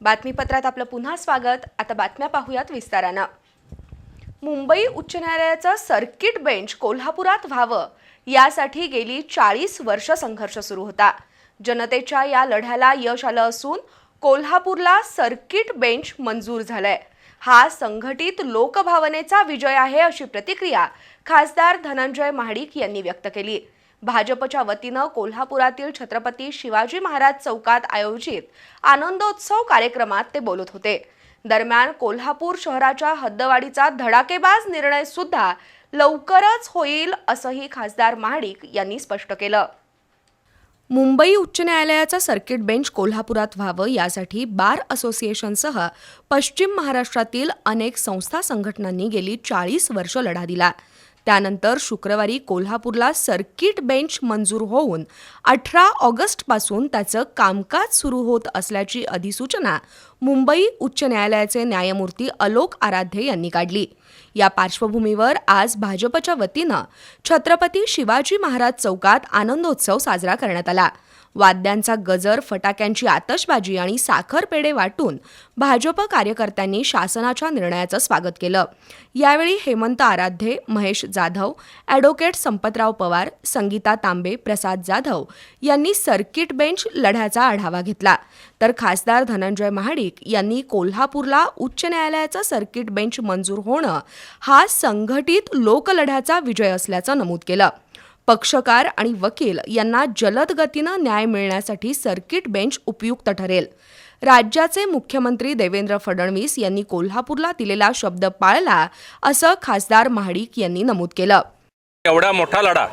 बातमीपत्रात आपलं पुन्हा स्वागत. आता बातम्या पाहूयात विस्तारानं. मुंबई उच्च न्यायालयाचं सर्किट बेंच कोल्हापुरात व्हावं यासाठी गेली चाळीस वर्ष संघर्ष सुरू होता. जनतेच्या या लढ्याला यश आलं असून कोल्हापूरला सर्किट बेंच मंजूर झालंय. हा संघटित लोकभावनेचा विजय आहे अशी प्रतिक्रिया खासदार धनंजय महाडिक यांनी व्यक्त केली. भाजपच्या वतीनं कोल्हापुरातील छत्रपती शिवाजी महाराज चौकात आयोजित आनंदोत्सव कार्यक्रमात ते बोलत होते. दरम्यान कोल्हापूर शहराच्या हद्दवाढीचा धडाकेबाज निर्णय सुद्धा लवकरच होईल असंही खासदार महाडिक यांनी स्पष्ट केलं. मुंबई उच्च न्यायालयाचं सर्किट बेंच कोल्हापुरात व्हावं यासाठी बार असोसिएशनसह पश्चिम महाराष्ट्रातील अनेक संस्था संघटनांनी गेली चाळीस वर्ष लढा दिला. त्यानंतर शुक्रवारी कोल्हापूरला सर्किट बेंच मंजूर होऊन अठरा ऑगस्टपासून त्याचं कामकाज सुरू होत असल्याची अधिसूचना मुंबई उच्च न्यायालयाचे न्यायमूर्ती अलोक आराध्ये यांनी काढली. या पार्श्वभूमीवर आज भाजपच्या वतीनं छत्रपती शिवाजी महाराज चौकात आनंदोत्सव साजरा करण्यात आला. वाद्यांचा गजर फटाक्यांची आतषबाजी आणि साखरपेढे वाटून भाजप कार्यकर्त्यांनी शासनाच्या निर्णयाचं स्वागत केलं. यावेळी हेमंत आराध्ये महेश जाधव ॲडव्होकेट संपतराव पवार संगीता तांबे प्रसाद जाधव यांनी सर्किट बेंच लढ्याचा आढावा घेतला. तर खासदार धनंजय महाडिक यांनी कोल्हापूरला उच्च न्यायालयाचं सर्किट बेंच मंजूर होणं हा संघटित लोकलढ्याचा विजय असल्याचं नमूद केलं. पक्षकार आणि वकील यांना जलद गतीनं न्याय मिळण्यासाठी सर्किट बेंच उपयुक्त ठरेल. राज्याचे मुख्यमंत्री देवेंद्र फडणवीस यांनी कोल्हापूरला दिलेला शब्द पाळला असं खासदार महाडिक यांनी नमूद केलं. एवढा मोठा लढा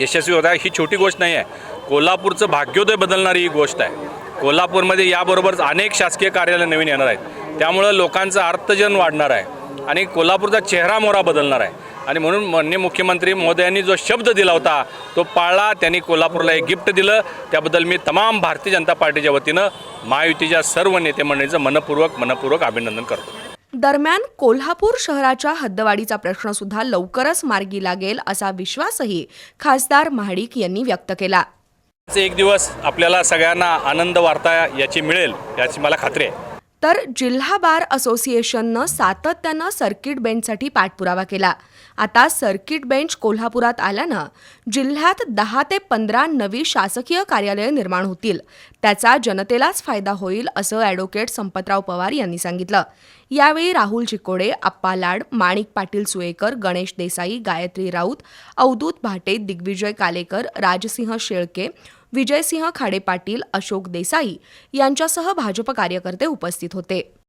यशस्वी होता ही छोटी गोष्ट नाही आहे. कोल्हापूरचं भाग्योदय बदलणारी ही गोष्ट आहे. कोल्हापूरमध्ये याबरोबरच अनेक शासकीय कार्यालय नवीन येणार आहेत. त्यामुळं लोकांचं अर्थजन वाढणार आहे. आणि कोल्हापूरचा चेहरा मोहरा बदलणार आहे. आणि म्हणून माननीय मुख्यमंत्री महोदयांनी जो शब्द दिला होता तो पाळला. त्यांनी कोल्हापूरला एक गिफ्ट दिलं. त्याबद्दल मी तमाम भारतीय जनता पार्टीच्या वतीनं महायुतीच्या सर्व नेते मंडळीचं मनपूर्वक मनपूर्वक अभिनंदन करतो. दरम्यान कोल्हापूर शहराच्या हद्दवाढीचा प्रश्न सुद्धा लवकरच मार्गी लागेल असा विश्वासही खासदार महाडिक यांनी व्यक्त केला. एक दिवस आपल्याला सगळ्यांना आनंद वार्ता याची मिळेल याची मला खात्री आहे. तर जिल्हा बार असोसिएशननं सातत्यानं सर्किट बेंचसाठी पाठपुरावा केला. आता सर्किट बेंच कोल्हापुरात आल्यानं जिल्ह्यात दहा ते पंधरा नवी शासकीय कार्यालयं निर्माण होतील. त्याचा जनतेलाच फायदा होईल असं ॲडव्होकेट संपतराव पवार यांनी सांगितलं. यावेळी राहुल चिकोडे अप्पा लाड माणिक पाटील सुयेकर गणेश देसाई गायत्री राऊत अवधूत भाटे दिग्विजय कालेकर राजसिंह शेळके विजयसिंह खाडे पाटील अशोक देसाई यांच्यासह भाजप कार्यकर्ते उपस्थित होते.